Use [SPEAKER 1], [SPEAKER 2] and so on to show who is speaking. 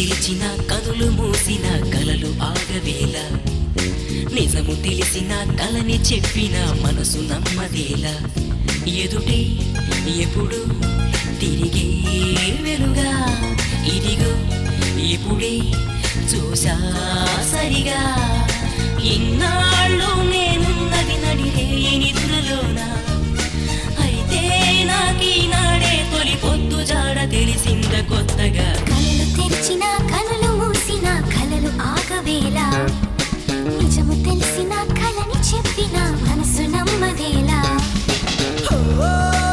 [SPEAKER 1] తెలిచిన కదులు మూసిన కలలు ఆగవేల నిజము తెలిసిన కలని చెప్పిన మనసు నమ్మదేల ఎదుటే ఎప్పుడు తిరిగే వెలుగా. ఇదిగో ఇప్పుడే చూసా సరిగా. ఇన్నాళ్ళు నేనున్నది నడిరేని దురలోనా. అయితే నాకీనాడే తొలి పొద్దు జాడ తెలిసిందకో guys.